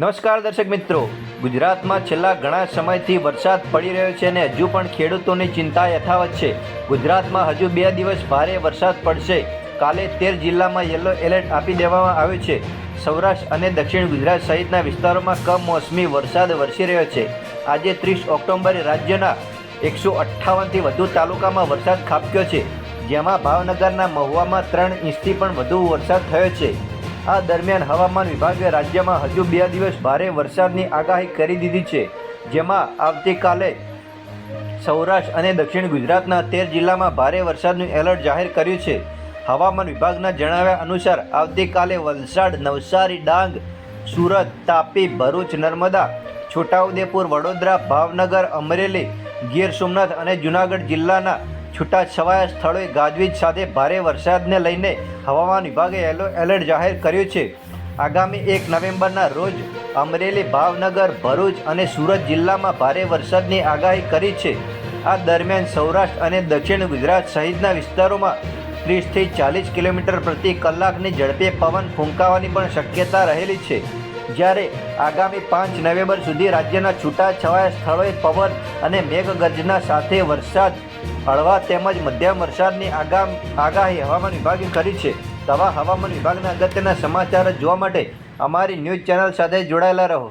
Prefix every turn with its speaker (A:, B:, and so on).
A: નમસ્કાર દર્શક મિત્રો. ગુજરાતમાં છેલ્લા ઘણા સમયથી વરસાદ પડી રહ્યો છે અને હજુ પણ ખેડૂતોની ચિંતા યથાવત છે. ગુજરાતમાં હજુ બે દિવસ ભારે વરસાદ પડશે. કાલે તેર જિલ્લામાં યલો એલર્ટ આપી દેવામાં આવ્યું છે. સૌરાષ્ટ્ર અને દક્ષિણ ગુજરાત સહિતના વિસ્તારોમાં કમોસમી વરસાદ વરસી રહ્યો છે. આજે ત્રીસ ઓક્ટોબરે રાજ્યના એકસો અઠ્ઠાવનથી વધુ તાલુકામાં વરસાદ ખાબક્યો છે. જેમાં ભાવનગરના મહુવામાં ત્રણ ઇંચથી પણ વધુ વરસાદ થયો છે. આ દરમિયાન હવામાન વિભાગે રાજ્યમાં હજુ બે દિવસ ભારે વરસાદની આગાહી કરી દીધી છે, જેમાં આવતીકાલે સૌરાષ્ટ્ર અને દક્ષિણ ગુજરાતના તેર જિલ્લામાં ભારે વરસાદનું એલર્ટ જાહેર કર્યું છે. હવામાન વિભાગના જણાવ્યા અનુસાર, આવતીકાલે વલસાડ, નવસારી, ડાંગ, સુરત, તાપી, ભરૂચ, નર્મદા, છોટાઉદેપુર, વડોદરા, ભાવનગર, અમરેલી, ગીર સોમનાથ અને જૂનાગઢ જિલ્લાના છૂટાછવાયા સ્થળોએ ગાજવીજ સાથે ભારે વરસાદને લઈને હવામાન વિભાગે એલો એલર્ટ જાહેર કર્યું છે. આગામી એક નવેમ્બરના રોજ અમરેલી, ભાવનગર, ભરૂચ અને સુરત જિલ્લામાં ભારે વરસાદની આગાહી કરી છે. આ દરમિયાન સૌરાષ્ટ્ર અને દક્ષિણ ગુજરાત સહિતના વિસ્તારોમાં ત્રીસથી ચાલીસ કિલોમીટર પ્રતિ કલાકની ઝડપે પવન ફૂંકાવાની પણ શક્યતા રહેલી છે. જ્યારે આગામી પાંચ નવેમ્બર સુધી રાજ્યના છૂટાછવાયા સ્થળોએ પવન અને મેઘગર્જના સાથે વરસાદ હળવા તેમજ મધ્યમ વરસાદની આગામ આગાહી હવામાન વિભાગે કરી છે. તવા હવામાન વિભાગના અગત્યના સમાચાર જોવા માટે અમારી ન્યૂઝ ચેનલ સાથે જોડાયેલા રહો.